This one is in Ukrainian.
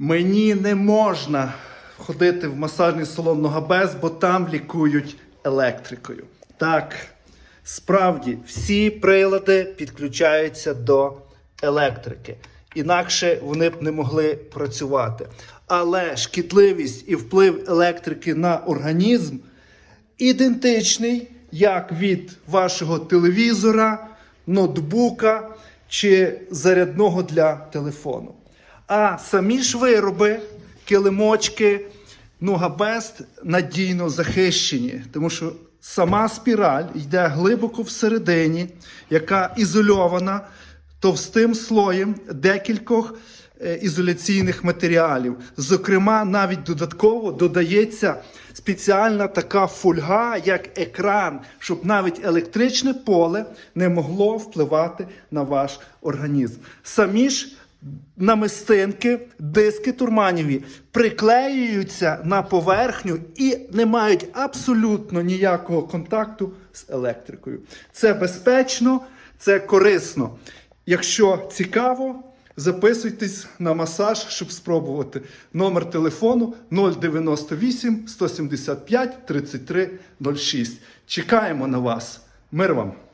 Мені не можна ходити в масажний салон Ногабез, бо там лікують електрикою. Так, справді, всі прилади підключаються до електрики. Інакше вони б не могли працювати. Але шкідливість і вплив електрики на організм ідентичний як від вашого телевізора, ноутбука чи зарядного для телефону. А самі ж вироби, килимочки, Нугабест надійно захищені, тому що сама спіраль йде глибоко всередині, яка ізольована товстим слоєм декількох е, ізоляційних матеріалів. Зокрема, навіть додатково додається спеціальна така фольга, як екран, щоб навіть електричне поле не могло впливати на ваш організм. Самі ж намистинки, диски турманіві приклеюються на поверхню і не мають абсолютно ніякого контакту з електрикою. Це безпечно, це корисно. Якщо цікаво, записуйтесь на масаж, щоб спробувати. Номер телефону 098 175 33 06. Чекаємо на вас. Мир вам!